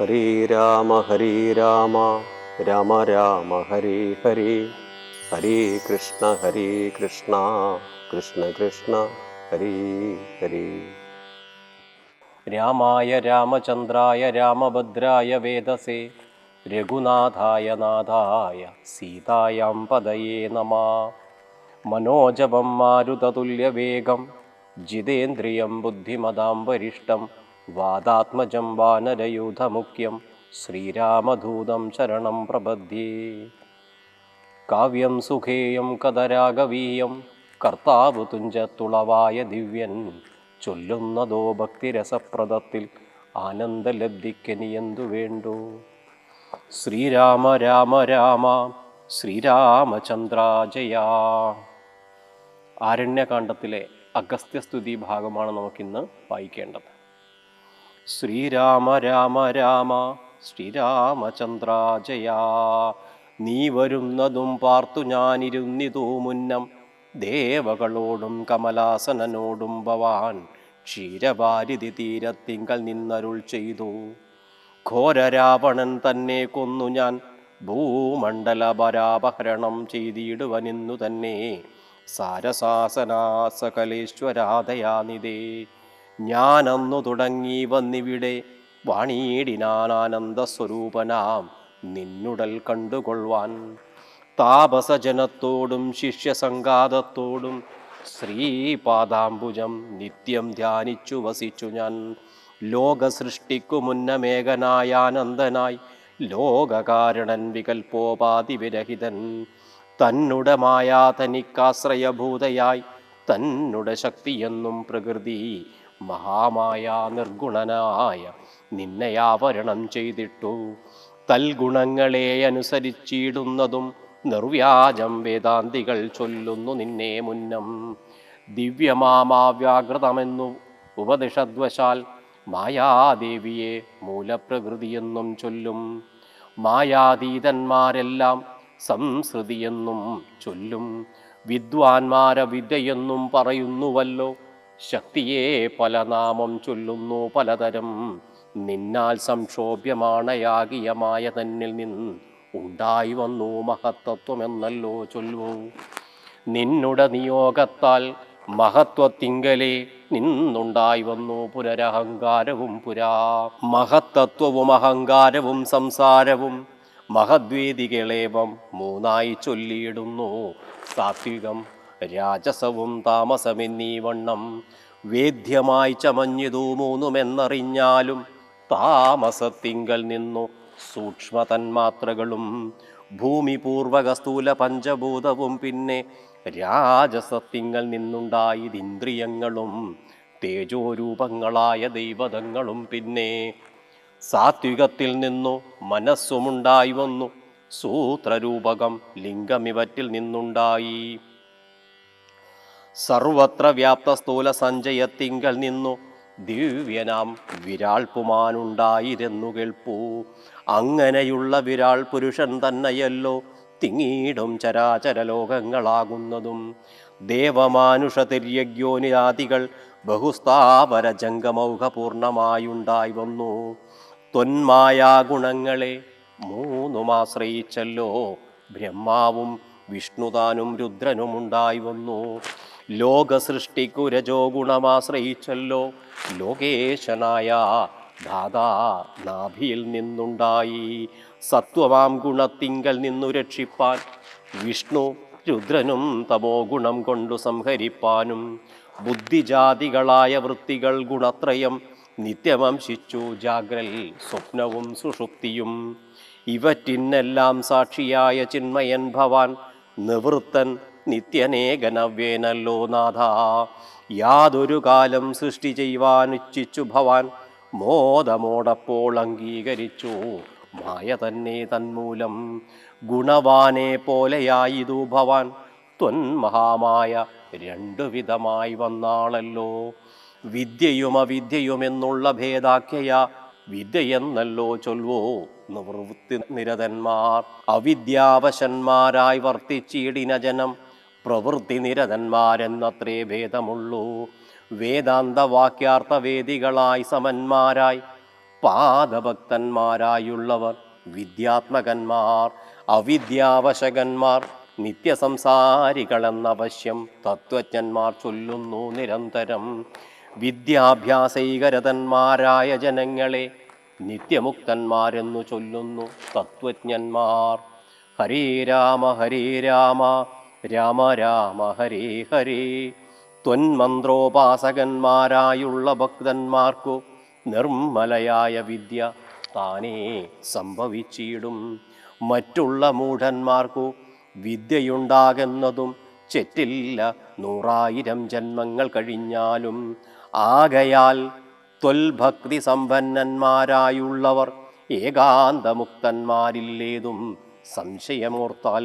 ഹരേ രാമ ഹരേ രാമ രാമ രാമ ഹരേ ഹരേ ഹരേ കൃഷ്ണ ഹരേ കൃഷ്ണ കൃഷ്ണ കൃഷ്ണ ഹരേ ഹരേ രാമായ രാമചന്ദ്രായ രാമഭദ്രായ വേദസേ രഘുനാഥായ നാഥായ സീതായാം പദയേ നമ മനോജപം മാരുതതുല്യവേഗം ജിതേന്ദ്രിയം ബുദ്ധിമതാം വരിഷ്ടം വാദാത്മജം വാനരയൂഥമുഖ്യം ശ്രീരാമധൂതം ശരണം പ്രപദ്യേ കാവ്യം സുഖേയം കഥരാഗവീയം കർത്താവ് തുഞ്ചത്തുളവായ ദിവ്യൻ. ചൊല്ലുന്നതോ ഭക്തിരസപ്രദത്തിൽ ആനന്ദലബ്ധിക്കനിയെന്തു വേണ്ടു. ശ്രീരാമ രാമ രാമ ശ്രീരാമചന്ദ്ര ജയാ ആരണ്യകാണ്ഡത്തിലെ അഗസ്ത്യസ്തുതി ഭാഗമാണ് നമുക്കിന്ന് വായിക്കേണ്ടത്. ശ്രീരാമ രാമ രാമ ശ്രീരാമചന്ദ്ര ജയ. നീ വരുന്നതും പാർത്തു ഞാനിരുന്നിതോ മുന്നം ദേവകളോടും കമലാസനനോടും ഭവാൻ ക്ഷീരവാരിധി തീരത്തിങ്കൽ നിന്നരുൾ ചെയ്തു. ഘോരരാവണൻ തന്നെ കൊന്നു ഞാൻ ഭൂമണ്ഡല പരാപഹരണം ചെയ്തിടുവനിന്നു തന്നെ. സാരസാസനാസകലേശ്വരാധയാനിതേ. ഞാനന്നു തുടങ്ങി വന്നിവിടെ. വാണിയിടിനാനന്ദ സ്വരൂപനാം നിന്നുടൽ കണ്ടുകൊള്ളുവാൻ. താപസജനത്തോടും ശിഷ്യസംഘാതത്തോടും ശ്രീപാദാംബുജം നിത്യം ധ്യാനിച്ചു വസിച്ചു ഞാൻ. ലോകസൃഷ്ടിക്കു മുന്നമേകനായാനന്ദനായി ലോകകാരണൻ വികൽപോപാതി വിരഹിതൻ തന്നുടമായ തനിക്കാശ്രയഭൂതയായി തന്നുട ശക്തിയെന്നും പ്രകൃതി മഹാമായ നിർഗുണനായ നിന്നെയാവരണം ചെയ്തിട്ടു. തൽഗുണങ്ങളെ അനുസരിച്ചിടുന്നതും നിർവ്യാജം വേദാന്തികൾ ചൊല്ലുന്നു നിന്നെ മുന്നം. ദിവ്യമാമാവ്യാകൃതമെന്നു ഉപനിഷദ്വശാൽ മായാദേവിയെ മൂലപ്രകൃതിയെന്നും ചൊല്ലും. മായാതീതന്മാരെല്ലാം സംസ്കൃതിയെന്നും ചൊല്ലും. വിദ്വാൻമാര വിദ്യയെന്നും പറയുന്നുവല്ലോ. ശക്തിയെ പല നാമം ചൊല്ലുന്നു പലതരം. നിന്നാൽ സംക്ഷോഭ്യമാണയാകിയമായ തന്നിൽ നിന്ന് ഉണ്ടായി വന്നു മഹത്തത്വമെന്നല്ലോ ചൊല്ലൂ നിന്നുട നിയോഗത്താൽ മഹത്വത്തിങ്കലെ നിന്നുണ്ടായി വന്നു പുനരഹങ്കാരവും പുരാ. മഹത്തത്വവും അഹങ്കാരവും സംസാരവും മഹദ്വേദികളേവം മൂന്നായി ചൊല്ലിയിടുന്നു സാത്വികം. രാജസവും താമസമെന്നീ വണ്ണം വേദ്യമായി ചമഞ്ഞിതു മൂന്നുമെന്നറിഞ്ഞാലും താമസത്തിങ്കൽ നിന്നു സൂക്ഷ്മതന്മാത്രകളും ഭൂമി പൂർവക സ്ഥൂല പഞ്ചഭൂതവും പിന്നെ രാജസത്തിങ്കൽ നിന്നുണ്ടായതിന്ദ്രിയങ്ങളും തേജോരൂപങ്ങളായ ദൈവതങ്ങളും പിന്നെ സാത്വികത്തിൽ നിന്നു മനസ്സുമുണ്ടായി വന്നു സൂത്രരൂപകം ലിംഗമിവറ്റിൽ നിന്നുണ്ടായി. സർവത്ര വ്യാപ്ത സ്ഥൂല സഞ്ചയത്തിങ്കൽ നിന്നു. ദിവ്യനാം വിരാൾ പുമാനുണ്ടായിരുന്നു കേൾപ്പൂ. അങ്ങനെയുള്ള വിരാൾ പുരുഷൻ തന്നെയല്ലോ തിങ്ങീടും ചരാചര ലോകങ്ങളാകുന്നതും ദേവമാനുഷ തിര്യഗ്യോനിരാദികൾ ബഹുസ്ഥാവര ജംഗമൗഘപൂർണമായുണ്ടായി വന്നു. തൊന്മായാ ഗുണങ്ങളെ മൂന്നുമാശ്രയിച്ചല്ലോ. ബ്രഹ്മാവും വിഷ്ണുതാനും രുദ്രനുമുണ്ടായി വന്നു. ലോകസൃഷ്ടിക്കു രജോ ഗുണമാശ്രയിച്ചല്ലോ. ലോകേശനായ ദാതാ നാഭിയിൽ നിന്നുണ്ടായി. സത്വമാം ഗുണത്തിങ്കൽ നിന്നു രക്ഷിപ്പാൻ. വിഷ്ണു രുദ്രനും തമോ ഗുണം കൊണ്ടു സംഹരിപ്പാനും. ബുദ്ധിജാതികളായ വൃത്തികൾ ഗുണത്രയം നിത്യമംശിച്ചു ജാഗ്രൽ സ്വപ്നവും സുഷുപ്തിയും. ഇവറ്റിന്നെല്ലാം സാക്ഷിയായ ചിന്മയൻ ഭവാൻ നിവൃത്തൻ നിത്യനേകനവ്യേനല്ലോ നാഥ യാതൊരു കാലം സൃഷ്ടി ചെയ്യുവാൻ ഇച്ഛിച്ചു ഭവാൻ. മോദമോടപ്പോൾ അംഗീകരിച്ചു. മായ തന്നെ തന്മൂലം. ഗുണവാനെ പോലെയായിതു ഭവാൻ. ത്വന്മഹാമായ രണ്ടു വിധമായി വന്നാളല്ലോ വിദ്യയും അവിദ്യയുമെന്നുള്ള ഭേദാഖ്യയ. വിദ്യയെന്നല്ലോ ചൊൽവോ നിവൃത്തി നിരതന്മാർ. അവിദ്യാവശന്മാരായി വർത്തിച്ചിടിന ജനം. പ്രവൃത്തി നിരതന്മാരെന്നത്രേ ഭേദമുള്ളൂ. വേദാന്ത വാക്യാർത്ഥ വേദികളായി സമന്മാരായി പാദഭക്തന്മാരായുള്ളവർ വിദ്യാത്മകന്മാർ അവിദ്യാവശകന്മാർ നിത്യസംസാരികളെന്നവശ്യം തത്വജ്ഞന്മാർ ചൊല്ലുന്നു നിരന്തരം. വിദ്യാഭ്യാസൈകരതന്മാരായ ജനങ്ങളെ നിത്യമുക്തന്മാരെന്നു ചൊല്ലുന്നു തത്വജ്ഞന്മാർ. ഹരേ രാമ ഹരേ രാമ രാമ രാമ ഹരേ ഹരേ. ത്വന്മന്ത്രോപാസകന്മാരായുള്ള ഭക്തന്മാർക്കു നിർമ്മലയായ വിദ്യ താനേ സംഭവിച്ചിടും. മറ്റുള്ള മൂഢന്മാർക്കു വിദ്യയുണ്ടാകുന്നതും ചെറ്റില്ല. നൂറായിരം ജന്മങ്ങൾ കഴിഞ്ഞാലും ആകയാൽ ത്വൽഭക്തി സമ്പന്നന്മാരായുള്ളവർ ഏകാന്തമുക്തന്മാരില്ലേതും സംശയമോർത്താൽ.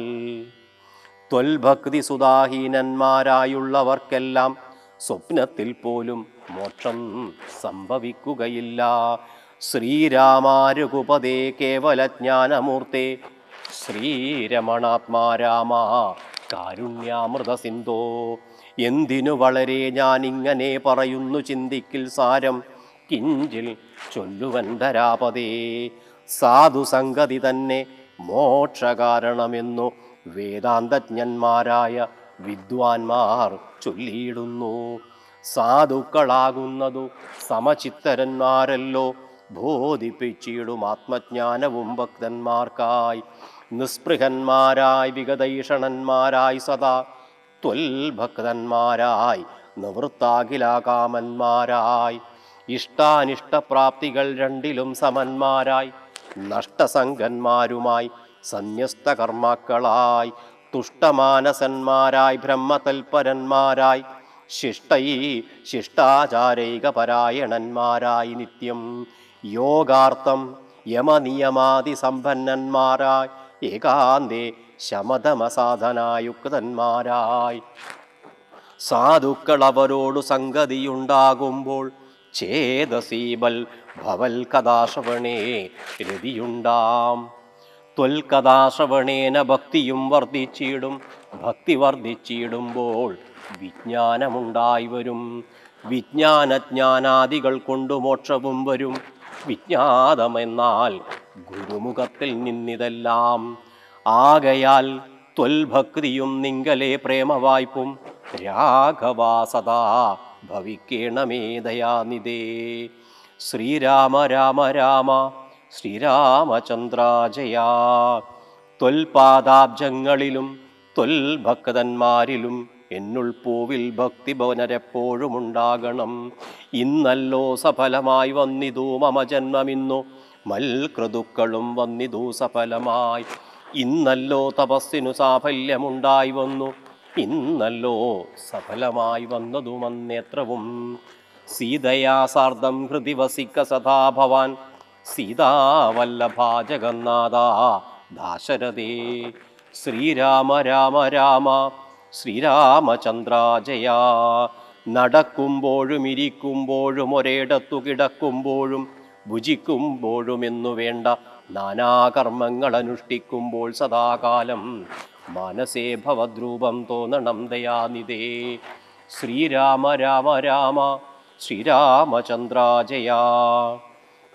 ത്വൽഭക്തി സുതാഹീനന്മാരായുള്ളവർക്കെല്ലാം സ്വപ്നത്തിൽ പോലും മോക്ഷം സംഭവിക്കുകയില്ല. ശ്രീരാമാരുകുപതേ കേവലജ്ഞാനമൂർത്തേ ശ്രീരമണാത്മാരാമ കാരുണ്യാമൃത സിന്ധോ എന്തിനു വളരെ ഇങ്ങനെ പറയുന്നു ചിന്തിക്കിൽ സാരം? കിഞ്ചിൽ ചൊല്ലുവൻ ധരാപതേ സാധുസംഗതി തന്നെ മോക്ഷകാരണമെന്നു വേദാന്തജ്ഞന്മാരായ വിദ്വാൻമാർ ചൊല്ലിയിടുന്നു. സാധുക്കളാകുന്നതു സമചിത്തരന്മാരല്ലോ. ബോധിപ്പിച്ചിടും ആത്മജ്ഞാനവും ഭക്തന്മാർക്കായി. നിസ്പൃഹന്മാരായി വിഗതൈഷണന്മാരായി സദാ ത്വൽഭക്തന്മാരായി നിവൃത്താകിലാകാമന്മാരായി ഇഷ്ടാനിഷ്ടപ്രാപ്തികൾ രണ്ടിലും സമന്മാരായി. നഷ്ടസംഗന്മാരുമായി സന്യസ്ത കർമാക്കളായി തുഷ്ടമാനസന്മാരായി ബ്രഹ്മതൽപരന്മാരായി ശിഷ്ടൈ ശിഷ്ടാചാരൈകപരായണന്മാരായി നിത്യം യോഗാർത്ഥം യമനിയമാതി സമ്പന്നന്മാരായി ഏകാന്തേ ശമതമസാധനായുക്തന്മാരായി. സാധുക്കൾ അവരോടു സംഗതിയുണ്ടാകുമ്പോൾ ചേതസീബൽ ഭവൽ കഥാശ്രവണേ രതിയുണ്ടാം. ത്വൽകഥാശ്രവണേന ഭക്തിയും വർദ്ധിച്ചിടും. ഭക്തി വർദ്ധിച്ചിടുമ്പോൾ വിജ്ഞാനമുണ്ടായി വരും. വിജ്ഞാനജ്ഞാനാദികൾ കൊണ്ടു മോക്ഷവും വരും. വിജ്ഞാതമെന്നാൽ ഗുരുമുഖത്തിൽ നിന്നിതെല്ലാം. ആകയാൽ ത്വൽഭക്തിയും നിങ്കലെ പ്രേമവായ്പും രാഘവാസദാ ഭവിക്കേണമേ ദയാനിതേ ശ്രീരാമ രാമ രാമ ശ്രീരാമചന്ദ്രാജയാ. തൊൽപാദാബ്ജങ്ങളിലും തൊൽഭക്തന്മാരിലും എന്നുൾപ്പൂവിൽ ഭക്തി ഭവനരെപ്പോഴും ഉണ്ടാകണം ഇന്നല്ലോ സഫലമായി വന്നിതു മമ ജന്മമിന്നു മൽക്രതുക്കളും വന്നിതു സഫലമായി. ഇന്നല്ലോ തപസ്സിനു സാഫല്യമുണ്ടായി വന്നു ഇന്നല്ലോ സഫലമായി വന്നതും അന്നേത്രവും സീതയാ സാർദ്ധം വസിക്ക സദാ ഭവാൻ സീതാവല്ലഭാ ജഗന്നാഥ ദാശരഥേ. ശ്രീരാമ രാമ രാമ ശ്രീരാമചന്ദ്ര ജയ നടക്കുമ്പോഴും ഇരിക്കുമ്പോഴും ഒരേടത്തു കിടക്കുമ്പോഴും ഭുജിക്കുമ്പോഴും എന്നു വേണ്ട നാനാകർമ്മങ്ങൾ അനുഷ്ഠിക്കുമ്പോൾ സദാകാലം മനസേ ഭവദ്രൂപം തോന്നണം ദയാനിതേ ശ്രീരാമ രാമ രാമ ശ്രീരാമചന്ദ്രാജയ.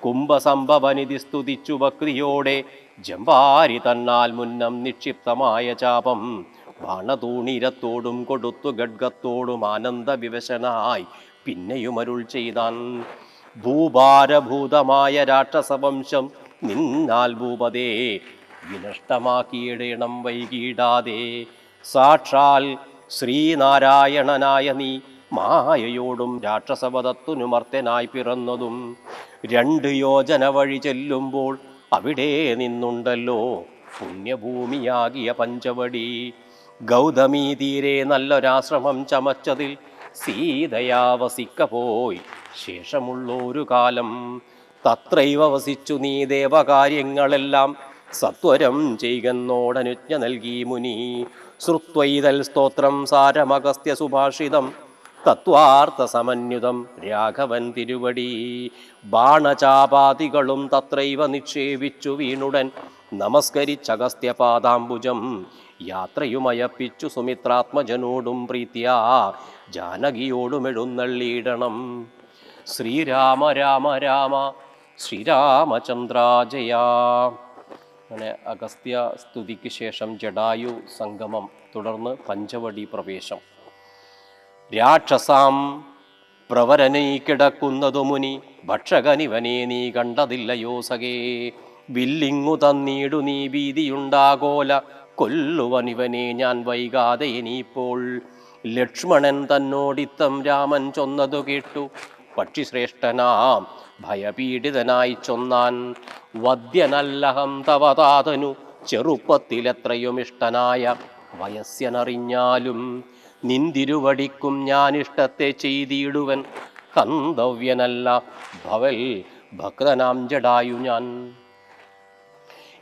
കുംഭസംഭവനിധി സ്തുതിച്ചു ഭക്തിയോടെ ജംവാരി തന്നാൽ മുന്നം നിക്ഷിപ്തമായ ചാപം. ബാണതൂണിരത്തോടും കൊടുത്തു ഗഡ്ഗത്തോടും ആനന്ദവിവശനായി. പിന്നെയും അരുൾ ചെയ്താൻ ഭൂഭാരഭൂതമായ രാക്ഷസവംശം നിന്നാൽ ഭൂപതേ വിനഷ്ടമാക്കിയിടണം വൈകിടാതെ. സാക്ഷാൽ ശ്രീനാരായണനായ നീ മായയോടും രാക്ഷസവധത്തുനുമർത്തനായി പിറന്നതും രണ്ട് യോജന വഴി ചെല്ലുമ്പോൾ അവിടെ നിന്നുണ്ടല്ലോ. പുണ്യഭൂമിയാകിയ പഞ്ചവടി. ഗൗതമീ തീരെ നല്ലൊരാശ്രമം ചമച്ചതിൽ സീതയാവസിക്ക പോയി ശേഷമുള്ളൊരു കാലം. തത്രൈവ വസിച്ചു നീ ദേവകാര്യങ്ങളെല്ലാം സത്വരം ചെയ്കന്നോടനുജ്ഞ നൽകി മുനി. ശ്രുത്വൈതൽ സ്തോത്രം സാരമഗസ്ത്യ സുഭാഷിതം. തത്വാർത്ഥ സമന്യുതം രാഘവൻ തിരുവടി. ബാണചാപാതികളും തത്രൈവ നിക്ഷേപിച്ചു വീണുടൻ. നമസ്കരിച്ചഗസ്ത്യപാദാംബുജം യാത്രയുമയപ്പിച്ചു സുമിത്രാത്മജനോടും പ്രീത്യാ. ജാനകിയോടും എഴുന്നള്ളിയിടണം ശ്രീരാമ രാമ രാമ ശ്രീരാമചന്ദ്രാജയ. അങ്ങനെ അഗസ്ത്യ സ്തുതിക്ക് ശേഷം ജഡായു സംഗമം തുടർന്ന് പഞ്ചവടി പ്രവേശം. രാക്ഷസാം പ്രവരനീ കിടക്കുന്നതു മുനി ഭക്ഷകനിവനെ നീ കണ്ടതില്ലയോ സഖേ. വില്ലിങ്ങു തന്നീടു നീ ഭീതിയുണ്ടാകോല കൊല്ലുവനിവനെ ഞാൻ വൈകാതെ ഇനിയിപ്പോൾ. ലക്ഷ്മണൻ തന്നോടിത്തം രാമൻ ചൊന്നതു കേട്ടു. പക്ഷിശ്രേഷ്ഠനാം ഭയപീഡിതനായി ചൊന്നാൻ വദ്യനല്ലഹം തവതാതനു ചെറുപ്പത്തിലെത്രയും ഇഷ്ടനായ വയസ്യനറിഞ്ഞാലും നിന്തിരുവടിക്കും ഞാനിഷ്ടത്തെ ചെയ്തിടുവൻ. കന്തവ്യനല്ല ഭവൽ ഭക്തനാം ജഡായു ഞാൻ.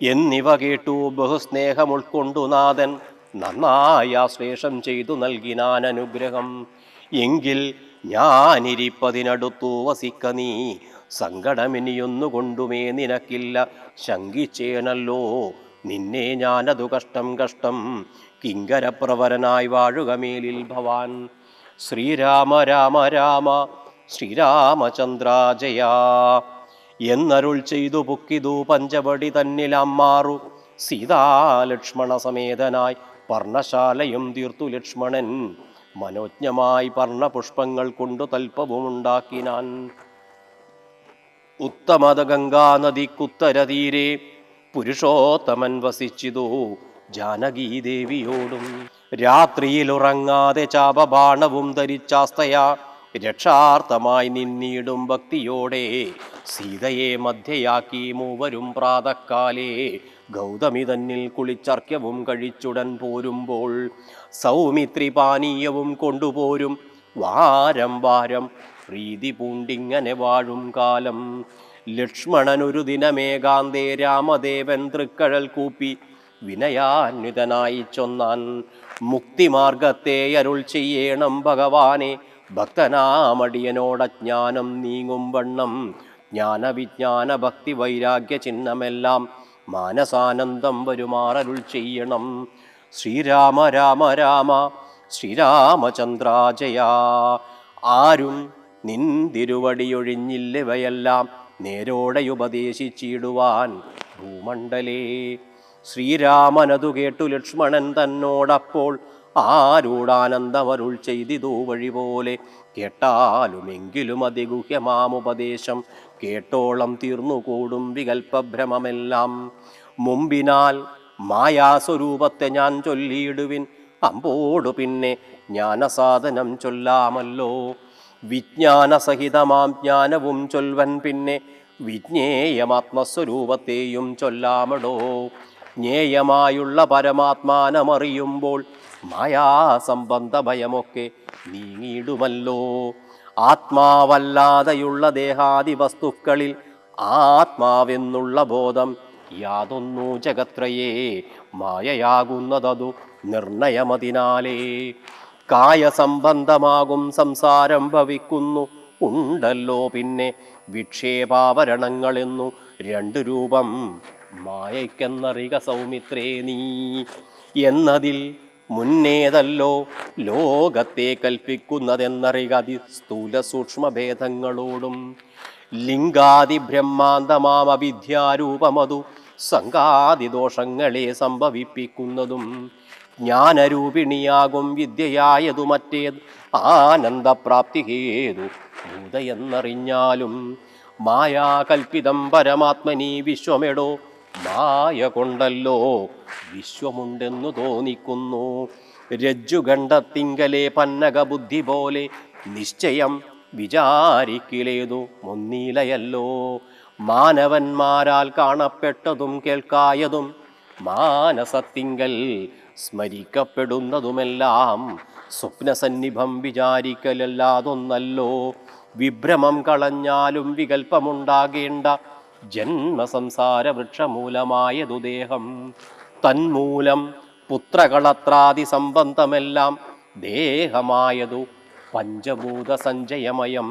എന്നിവ കേട്ടു ബഹുസ്നേഹം ഉൾക്കൊണ്ടു നാഥൻ. നന്നായി ആശ്ലേഷം ചെയ്തു നൽകിനാൻ അനുഗ്രഹം. എങ്കിൽ ഞാനിരിപ്പതിനടുത്തു വസിക്ക നീ. സങ്കടമിനിയൊന്നുകൊണ്ടുമേ നിനക്കില്ല. ശങ്കിച്ചേനല്ലോ നിന്നെ ഞാനതു കഷ്ടം കഷ്ടം കിങ്കരപ്രവരനായി വാഴുക മേലിൽ ഭവാൻ. ശ്രീരാമ രാമ രാമ ശ്രീരാമചന്ദ്ര ജയാ എന്നരുൾ ചെയ്തു പൊക്കിതു പഞ്ചവടി തന്നിൽ അമ്മാറു. സീതാലക്ഷ്മണ സമേതനായി പർണശാലയും തീർത്തു ലക്ഷ്മണൻ. മനോജ്ഞമായി പർണപുഷ്പങ്ങൾ കൊണ്ടു തൽപ്പവുമുണ്ടാക്കിനാൻ. ഉത്തമത ഗംഗാനദിക്കുത്തരതീരെ പുരുഷോത്തമൻ വസിച്ചിതു. ജാനകീദേവിയോടും രാത്രിയിൽ ഉറങ്ങാതെ ചാപബാണവും ധരിച്ചാസ്തയ രക്ഷാർത്ഥമായി നിന്നിടും ഭക്തിയോടെ സീതയെ മധ്യയാക്കി മൂവരും പ്രാതക്കാലേ ഗൗതമി തന്നിൽ കുളിച്ചർക്യവും കഴിച്ചുടൻ പോരുമ്പോൾ സൗമിത്രി പാനീയവും കൊണ്ടുപോരും. വാരം വാരം പ്രീതി പൂണ്ടിങ്ങനെ വാഴും കാലം. ലക്ഷ്മണനൊരു ദിനമേകാന്തേ രാമദേവൻ തൃക്കഴൽ കൂപ്പി വിനയാന്വിതനായി ചൊന്നാൻ മുക്തിമാർഗത്തെ അരുൾ ചെയ്യേണം ഭഗവാനെ. ഭക്തനാമടിയനോടജ്ഞാനം നീങ്ങും വണ്ണം. ജ്ഞാനവിജ്ഞാന ഭക്തി വൈരാഗ്യ ചിഹ്നമെല്ലാം മാനസാനന്ദം വരുമാറരുൾ ചെയ്യണം. ശ്രീരാമ രാമ രാമ ശ്രീരാമചന്ദ്രാജയ. ആരും നിന്തിരുവടിയൊഴിഞ്ഞില്ലവയെല്ലാം നേരോടെ ഉപദേശിച്ചിടുവാൻ ഭൂമണ്ഡലേ ശ്രീരാമനതു കേട്ടു ലക്ഷ്മണൻ തന്നോടപ്പോൾ ആരോടാനന്ദമരുൾ ചെയ്തിതു വഴി പോലെ. കേട്ടാലുമെങ്കിലും അതിഗുഹ്യമാമുപദേശം കേട്ടോളം തീർന്നുകൂടും വികൽപ്പഭ്രമമെല്ലാം. മുമ്പിനാൽ മായാസ്വരൂപത്തെ ഞാൻ ചൊല്ലിയിടുവിൻ. അമ്പോടു പിന്നെ ജ്ഞാനസാധനം ചൊല്ലാമല്ലോ. വിജ്ഞാനസഹിതമാം ജ്ഞാനവും ചൊൽവൻ പിന്നെ വിജ്ഞേയമാത്മസ്വരൂപത്തെയും ചൊല്ലാമടോ. ജ്ഞേയമായുള്ള പരമാത്മാനമറിയുമ്പോൾ മായാസംബന്ധ ഭയമൊക്കെ നീങ്ങിയിടുമല്ലോ. ആത്മാവല്ലാതെയുള്ള ദേഹാദി വസ്തുക്കളിൽ ആത്മാവെന്നുള്ള ബോധം യാതൊന്നു ജഗത്രയേ മായയാകുന്നതതു നിർണയമതിനാലേ. കായസംബന്ധമാകും സംസാരം ഭവിക്കുന്നു. ഉണ്ടല്ലോ പിന്നെ വിക്ഷേപാവരണങ്ങളെന്നു രണ്ടു രൂപം മായയ്ക്കെന്നറിക സൗമിത്രേ നീ. എന്നതിൽ മുന്നേതല്ലോ ലോകത്തെ കൽപ്പിക്കുന്നതെന്നറിക അതി സ്ഥൂല സൂക്ഷ്മഭേദങ്ങളോടും. ലിംഗാദി ബ്രഹ്മാന്തമാമവിദ്യാരൂപമതു സംഘാതിദോഷങ്ങളെ സംഭവിപ്പിക്കുന്നതും. ജ്ഞാനരൂപിണിയാകും വിദ്യയായതു മറ്റേത് ആനന്ദപ്രാപ്തി ഹേതു ഭൂതയെന്നറിഞ്ഞാലും. മായാകൽപ്പിതം പരമാത്മനീ വിശ്വമെടോ മായ കൊണ്ടല്ലോ വിശ്വമുണ്ടെന്നു തോന്നിക്കുന്നു. രജ്ജുഗണ്ഡത്തിങ്കലെ പന്നക ബുദ്ധി പോലെ നിശ്ചയം വിചാരിക്കിലേതു മുന്നീലയല്ലോ. മാനവന്മാരാൽ കാണപ്പെട്ടതും കേൾക്കായതും മാനസത്തിങ്കൽ സ്മരിക്കപ്പെടുന്നതുമെല്ലാം സ്വപ്നസന്നിഭം വിചാരിക്കലല്ലാതൊന്നല്ലോ. വിഭ്രമം കളഞ്ഞാലും വികൽപ്പമുണ്ടാകേണ്ട ജന്മസംസാര വൃക്ഷമൂലമായതു ദേഹം തന്മൂലം പുത്രകളത്രാദി സംബന്ധമെല്ലാം ദേഹമായതു പഞ്ചഭൂത സഞ്ചയമയം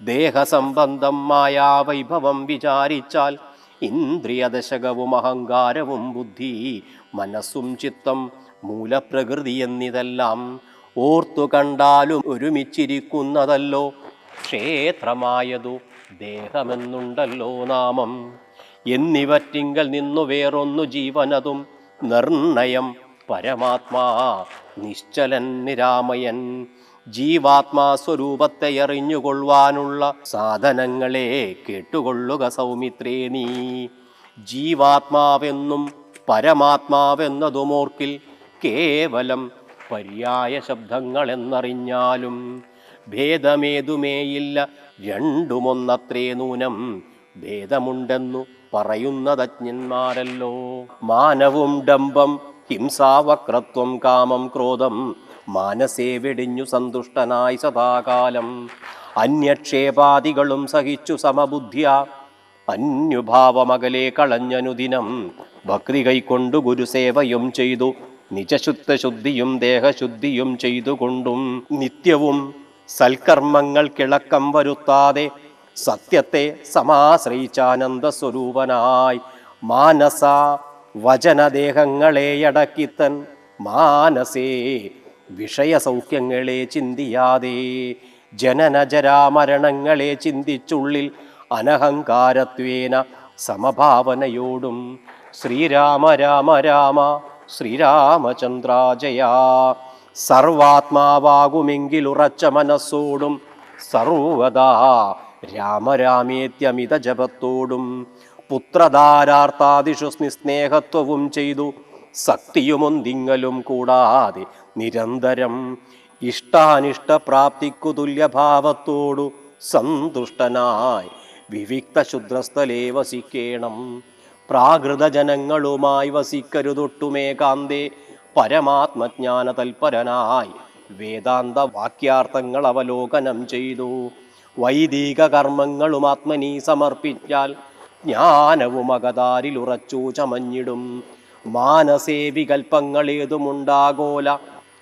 ദേഹസംബന്ധം മായാവൈഭവം വിചാരിച്ചാൽ ഇന്ദ്രിയദശകവും അഹങ്കാരവും ബുദ്ധി മനസ്സും ചിത്തം മൂലപ്രകൃതി എന്നിതെല്ലാം ഓർത്തു കണ്ടാലും ഒരുമിച്ചിരിക്കുന്നതല്ലോ ക്ഷേത്രമായതു. ദേഹമെന്നുണ്ടല്ലോ നാമം. എന്നിവറ്റിങ്കൽ നിന്നു വേറൊന്നു ജീവനതും നിർണയം. പരമാത്മാ നിശ്ചലൻ നിരാമയൻ. ജീവാത്മാ സ്വരൂപത്തെ എറിഞ്ഞുകൊള്ളുവാനുള്ള സാധനങ്ങളെ കേട്ടുകൊള്ളുക സൗമിത്രേ നീ. ജീവാത്മാവെന്നും പരമാത്മാവെന്നതുമോർക്കിൽ കേവലം പര്യായ ശബ്ദങ്ങളെന്നറിഞ്ഞാലും ഭേദമേതുമേയില്ല രണ്ടുമൊന്നത്രേ നൂനം ഭേദമുണ്ടെന്നു പറയുന്നതജ്ഞന്മാരല്ലോ. മാനവും ഡംബം ഹിംസാവക്രത്വം കാമം ക്രോധം മാനസേ വെടിഞ്ഞു സന്തുഷ്ടനായി സദാകാലം. അന്യക്ഷേപാദികളും സഹിച്ചു സമബുദ്ധ്യ അന്യുഭാവമകലെ കളഞ്ഞനുദിനം ഭക്തി കൈക്കൊണ്ടു ഗുരുസേവയും ചെയ്തു നിജശുദ്ധ ശുദ്ധിയും ദേഹശുദ്ധിയും ചെയ്തുകൊണ്ടും നിത്യവും സൽക്കർമ്മങ്ങൾ കിളക്കം വരുത്താതെ സത്യത്തെ സമാശ്രയിച്ചാനന്ദ സ്വരൂപനായി മാനസ വചനദേഹങ്ങളെ അടക്കിത്തൻ മാനസേ വിഷയസൗഖ്യങ്ങളെ ചിന്തിയാതെ ജനനജരാമരണങ്ങളെ ചിന്തിച്ചുള്ളിൽ അനഹങ്കാരത്വേന സമഭാവനയോടും ശ്രീരാമ രാമ രാമ ശ്രീരാമചന്ദ്രാജയ. സർവാത്മാവാകുമെങ്കിലുറച്ച മനസ്സോടും സർവദാ രാമരാമേത്യമിത ജപത്തോടും പുത്രധാരാർത്ഥാദിഷു സ്നേഹത്വവും ചെയ്തു സക്തിയുമൊന്തിങ്ങലും കൂടാതെ നിരന്തരം ഇഷ്ടാനിഷ്ടപ്രാപ്തിക്കു തുല്യഭാവത്തോടു സന്തുഷ്ടനായി വിവിക്ത ശുദ്രസ്ഥലേ വസിക്കേണം. പ്രാകൃത ജനങ്ങളുമായി വസിക്കരുതൊട്ടുമേകാന്തേ പരമാത്മജ്ഞാന തൽപരനായി വേദാന്ത വാക്യാർത്ഥങ്ങൾ അവലോകനം ചെയ്തു. വൈദിക കർമ്മങ്ങളും ആത്മനി സമർപ്പിച്ചാൽ ജ്ഞാനവും അകതാരിൽ ഉറച്ചു ചമഞ്ഞിടും. മാനസേ വികൽപ്പങ്ങൾ വികൽപ്പങ്ങളേതുമുണ്ടാകോല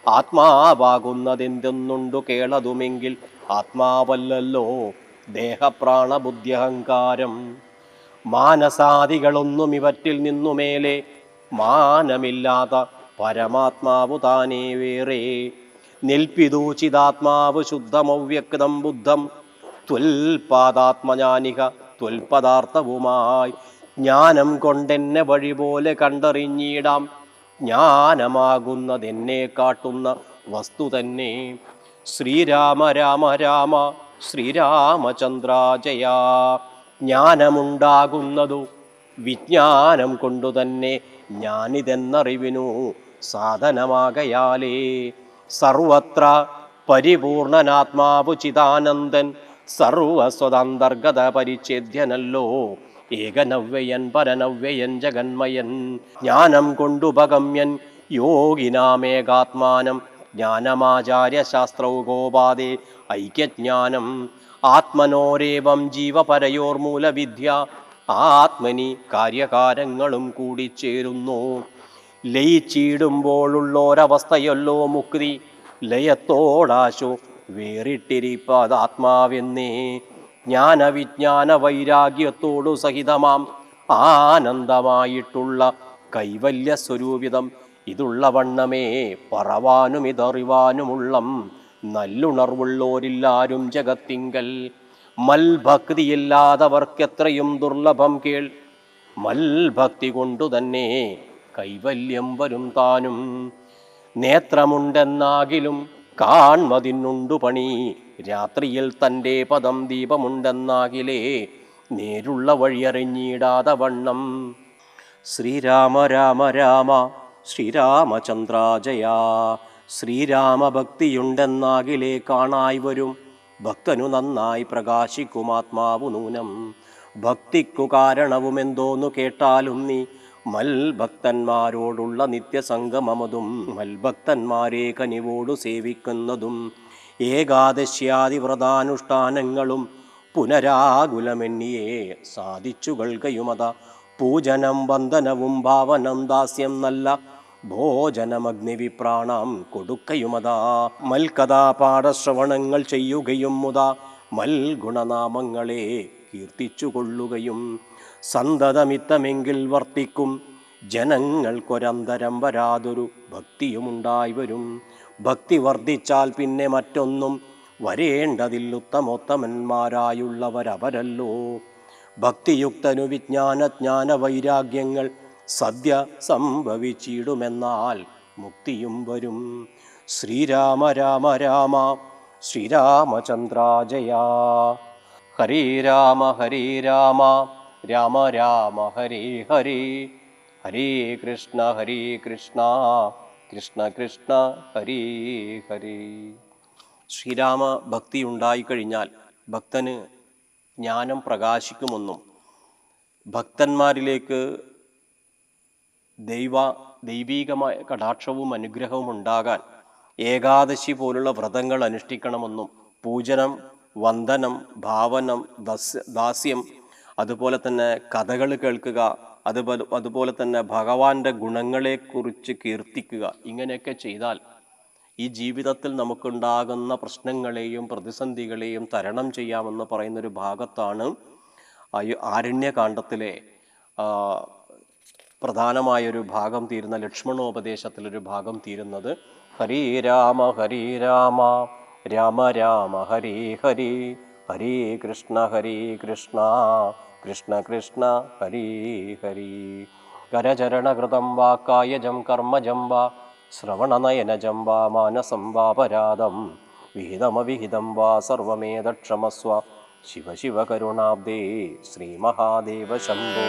ആത്മാവാകുന്നതെന്തെന്നുണ്ടു കേളതുമെങ്കിൽ ആത്മാവല്ലല്ലോ ദേഹപ്രാണബുദ്ധ്യഹങ്കാരം. മാനസാദികളൊന്നും ഇവറ്റിൽ നിന്നുമേലെ മാനമില്ലാത്ത പരമാത്മാവു താനേ വേറെ. നിൽപ്പിതു ചിതാത്മാവ് ശുദ്ധമവ്യക്തം ബുദ്ധം. ത്വൽപാദാത്മജാനിക ത്വൽപദാർത്ഥവുമായി ജ്ഞാനം കൊണ്ടെന്നെ വഴി പോലെ കണ്ടറിഞ്ഞിടാം. ജ്ഞാനമാകുന്നതെന്നെ കാട്ടുന്ന വസ്തു തന്നെ. ശ്രീരാമ രാമ രാമ ശ്രീരാമചന്ദ്രാജയ. ജ്ഞാനമുണ്ടാകുന്നതു വിജ്ഞാനം കൊണ്ടുതന്നെ ഞാനിതെന്നറിവിനു. സാധനമാകയാലേ. സർവത്ര പരിപൂർണനാത്മാവു ചിദാനന്ദൻ സർവസ്വതന്തർഗത പരിച്ഛേദ്യനല്ലോ ഏകനവ്യയൻ പരനവ്യയൻ ജഗന്മയൻ ജ്ഞാനം കൊണ്ടുപഗമ്യൻ യോഗിനാമേകാത്മാനം ജ്ഞാനമാചാര്യ ഗോപാതെ ഐക്യജ്ഞാനം ആത്മനോരേവം ജീവപരയോർമൂലവിദ്യ ആത്മനി കാര്യകാരങ്ങളും കൂടിച്ചേരുന്നു. ലയിച്ചിടുമ്പോഴുള്ളൊരവസ്ഥയല്ലോ മുക്തി. ലയത്തോടാശു വേറിട്ടിരിപ്പതാത്മാവെന്നേ. ജ്ഞാനവിജ്ഞാന വൈരാഗ്യത്തോടു സഹിതമാം ആനന്ദമായിട്ടുള്ള കൈവല്യ സ്വരൂപിതം ഇതുള്ള വണ്ണമേ പറവാനും ഇതറിവാനുമുള്ളം നല്ലുണർവുള്ളോരില്ലാരും ജഗത്തിങ്കൽ. മൽഭക്തിയില്ലാതവർക്കെത്രയും ദുർലഭം കേൾ. മൽഭക്തി കൊണ്ടു തന്നെ കൈവല്യം വരും താനും. നേത്രമുണ്ടെന്നാകിലും കാൺമതിനുണ്ടു പണി. രാത്രിയിൽ തന്റെ പദം ദീപമുണ്ടെന്നാകിലേ നേരുള്ള വഴിയറിഞ്ഞിടാതെ വണ്ണം. ശ്രീരാമ രാമ രാമ ശ്രീരാമചന്ദ്രാജയ. ശ്രീരാമഭക്തിയുണ്ടെന്നാകിലേ കാണായി വരും. ഭക്തനു നന്നായി പ്രകാശിക്കുമാത്മാവു നൂനം. ഭക്തിക്കു കാരണവുമെന്തോന്നു കേട്ടാലും നീ മൽഭക്തന്മാരോടുള്ള നിത്യസംഗമമതും മൽഭക്തന്മാരെ കനിവോടു സേവിക്കുന്നതും ഏകാദശ്യാദി വ്രതാനുഷ്ഠാനങ്ങളും പുനരാകുലമെന്നിയെ സാധിച്ചു കൽകയുമത പൂജനം വന്ദനവും ഭാവനം ദാസ്യം നല്ല ഭോജനമഗ്നിവിപ്രാണം കൊടുക്കയുമതാ. മൽകഥാ പാഠശ്രവണങ്ങൾ ചെയ്യുകയും മുത മൽഗുണനാമങ്ങളെ കീർത്തിച്ചു കൊള്ളുകയും സന്തതമിത്തമെങ്കിൽ വർത്തിക്കും. ജനങ്ങൾക്കൊരന്തരം വരാതൊരു ഭക്തിയുമുണ്ടായി വരും ഭക്തി വർദ്ധിച്ചാൽ പിന്നെ മറ്റൊന്നും വരേണ്ടതിൽ ഉത്തമോത്തമന്മാരായുള്ളവരവരല്ലോ. ഭക്തിയുക്തനു വിജ്ഞാനജ്ഞാന വൈരാഗ്യങ്ങൾ സദ്യ സംഭവിച്ചിടുമെന്നാൽ മുക്തിയും വരും. ശ്രീരാമ രാമ രാമ ശ്രീരാമചന്ദ്രാജയ. ഹരേ രാമ ഹരേ രാമ. രാമ രാമ ഹരേ ഹരേ. ഹരേ കൃഷ്ണ ഹരേ കൃഷ്ണ. കൃഷ്ണ കൃഷ്ണ ഹരി ഹരി. ശ്രീരാമ ഭക്തി ഉണ്ടായിക്കഴിഞ്ഞാൽ ഭക്തന് ജ്ഞാനം പ്രകാശിക്കുമെന്നും ഭക്തന്മാരിലേക്ക് ദൈവ ദൈവീകമായ കടാക്ഷവും അനുഗ്രഹവും ഉണ്ടാകാൻ ഏകാദശി പോലുള്ള വ്രതങ്ങൾ അനുഷ്ഠിക്കണമെന്നും പൂജനം വന്ദനം ഭാവനം ദാസ്യം അതുപോലെ തന്നെ കഥകൾ കേൾക്കുക അതുപോലെ അതുപോലെ തന്നെ ഭഗവാന്റെ ഗുണങ്ങളെക്കുറിച്ച് കീർത്തിക്കുക ഇങ്ങനെയൊക്കെ ചെയ്താൽ ഈ ജീവിതത്തിൽ നമുക്കുണ്ടാകുന്ന പ്രശ്നങ്ങളെയും പ്രതിസന്ധികളെയും തരണം ചെയ്യാമെന്ന് പറയുന്നൊരു ഭാഗത്താണ് ആരണ്യകാന്ഡത്തിലെ പ്രധാനമായൊരു ഭാഗം തീരുന്ന ലക്ഷ്മണോപദേശത്തിലൊരു ഭാഗം തീരുന്നത്. ഹരി രാമ ഹരി രാമ രാമ രാമ ഹരി ഹരി ഹരി കൃഷ്ണ ഹരി കൃഷ്ണ. കൃഷ്ണ കൃഷ്ണ ഹരി ഹരി. കരചരണകൃതം വാ കായജം കർമ്മജം വാ ശ്രവണനയനജം വാ മാനസം വാപരാധം വിഹിതമവിഹിതം വാ സർവമേതക്ഷമസ്വ ശിവ ശിവ കരുണാബ്ദേ ശ്രീമഹാദേവ ശംഭോ.